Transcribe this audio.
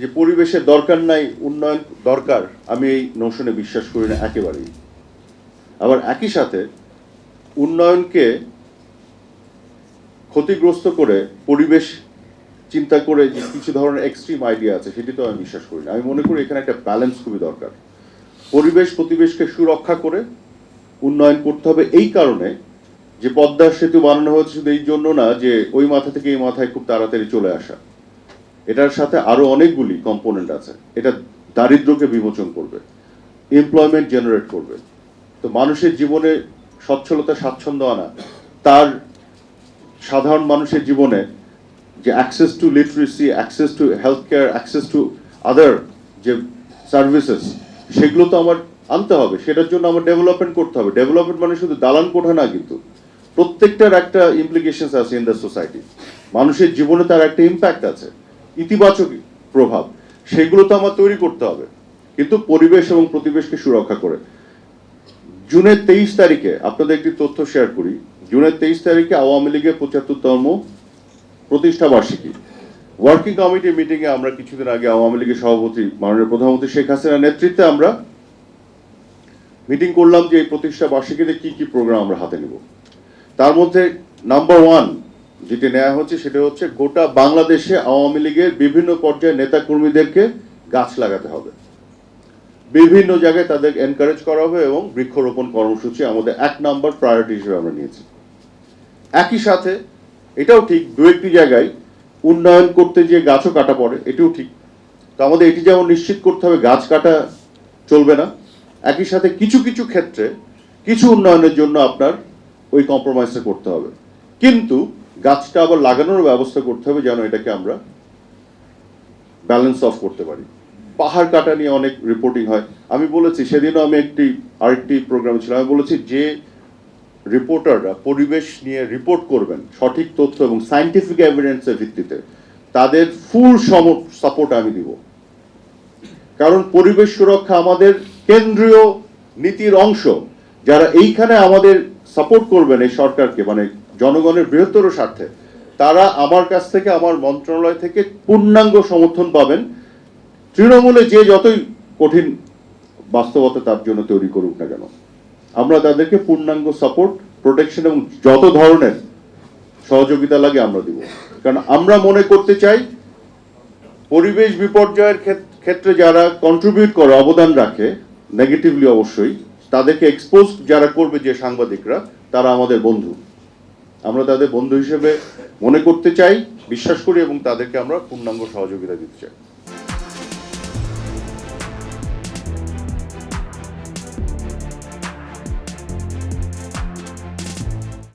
যে পরিবেশের দরকার নাই, উন্নয়ন দরকার, আমি এই নোশনে বিশ্বাস করি না একেবারেই। আবার একই সাথে উন্নয়নকে ক্ষতিগ্রস্ত করে, পরিবেশ চিন্তা করে যে কিছু ধরনের এক্সট্রিম আইডিয়া আছে, সেটি তো আমি বিশ্বাস করি না। আমি মনে করি এখানে একটা ব্যালেন্স খুবই দরকার। পরিবেশ প্রতিবেশকে সুরক্ষা করে উন্নয়ন করতে হবে এই কারণে যে পদ্মার সেতু বানানো হয়েছে শুধু এই জন্য না, যে ওই মাথা থেকে এই মাথায় খুব তাড়াতাড়ি চলে আসা। এটার সাথে আরও অনেকগুলি কম্পোনেন্ট আছে। এটা দারিদ্র্যকে বিমোচন করবে এমপ্লয়মেন্ট জেনারেট করবে। তো মানুষের জীবনে সচ্ছলতা, স্বাচ্ছন্দ্য আনা, তার সাধারণ মানুষের জীবনে যে access to literacy access to health care access to other যে সার্ভিসেস সেগুলো তো আমার আনতে হবে। সেটার জন্য আমার ডেভেলপমেন্ট করতে হবে। ডেভেলপমেন্ট মানে শুধু দালান কোঠা না কিন্তু প্রত্যেকটার একটা ইমপ্লিকেশনস আছে ইন দ্য সোসাইটি মানুষের জীবনে তার একটা ইম্প্যাক্ট আছে। ইতিবাচক প্রভাব, সেগুলো তো আমার তৈরি করতে হবে। কিন্তু পরিবেশ এবং প্রতিবেশকে সুরক্ষা করে। জুনের তেইশ তারিখে আপনাদের একটি তথ্য শেয়ার করি। জুনের তেইশ তারিখে আওয়ামী লীগের পঁচাত্তরতম প্রতিষ্ঠা বার্ষিকী। ওয়ার্কিং কমিটির মিটিংয়ে আমরা কিছুদিন আগে আওয়ামী লীগের সভাপতি মাননীয় প্রধানমন্ত্রী শেখ হাসিনার নেতৃত্বে আমরা মিটিং করলাম যে এই প্রতিষ্ঠা বার্ষিকীতে কি কি প্রোগ্রাম আমরা হাতে নেব। তার মধ্যে নাম্বার ওয়ান যেটি নেওয়া হচ্ছে সেটা হচ্ছে গোটা বাংলাদেশে আওয়ামী লীগের বিভিন্ন পর্যায়ে নেতা কর্মীদেরকে গাছ লাগাতে হবে। বিভিন্ন জায়গায় তাদের এনকারেজ করা হবে এবং বৃক্ষরোপণ কর্মসূচি আমাদের এক নম্বর প্রায়োরিটি হিসেবে আমরা নিয়েছি। একই সাথে এটাও ঠিক দু একটি জায়গায় উন্নয়ন করতে যে গাছও কাটা পড়ে, এটিও ঠিক। তো আমাদের এটি যেমন নিশ্চিত করতে হবে গাছ কাটা চলবে না, একই সাথে কিছু কিছু ক্ষেত্রে কিছু উন্নয়নের জন্য আপনার ওই কম্প্রোমাইজটা করতে হবে। কিন্তু গাছটা আবার লাগানোর ব্যবস্থা করতে হবে যেন এটাকে আমরা ব্যালেন্স অফ করতে পারি। পাহাড় কাটা নিয়ে অনেক রিপোর্টিং হয়। আমি বলেছি, সেদিনও আমি একটি, আরেকটি প্রোগ্রামে ছিলাম। আমি বলেছি যে রিপোর্টাররা পরিবেশ নিয়ে রিপোর্ট করবেন, সঠিক তথ্য এবং সাইন্টিফিক এভিডেন্সের ভিত্তিতে, তাদের ফুল সম সাপোর্ট আমি দিব। কারণ পরিবেশ সুরক্ষা আমাদের কেন্দ্রীয় নীতির অংশ। যারা এইখানে আমাদের সাপোর্ট করবেন এই সরকারকে মানে জনগণের বৃহত্তর স্বার্থে তারা আমার কাছ থেকে, আমার মন্ত্রণালয় থেকে পূর্ণাঙ্গ সমর্থন পাবেন। তৃণমূলে যে যতই কঠিন বাস্তবতা তার জন্য তৈরি করুক না কেন, আমরা তাদেরকে পূর্ণাঙ্গ সাপোর্ট প্রোটেকশন এবং যত ধরনের সহযোগিতা লাগে আমরা দিব। কারণ আমরা মনে করতে চাই, পরিবেশ বিপর্যয়ের ক্ষেত- ক্ষেত্রে যারা কন্ট্রিবিউট করে, অবদান রাখে নেগেটিভলি অবশ্যই, তাদেরকে এক্সপোজ যারা করবে যে সাংবাদিকরা, তারা আমাদের বন্ধু। আমরা তাদের বন্ধু হিসেবে মনে করতে চাই, বিশ্বাস করি এবং তাদেরকে আমরা পূর্ণাঙ্গ সহযোগিতা দিতে চাই।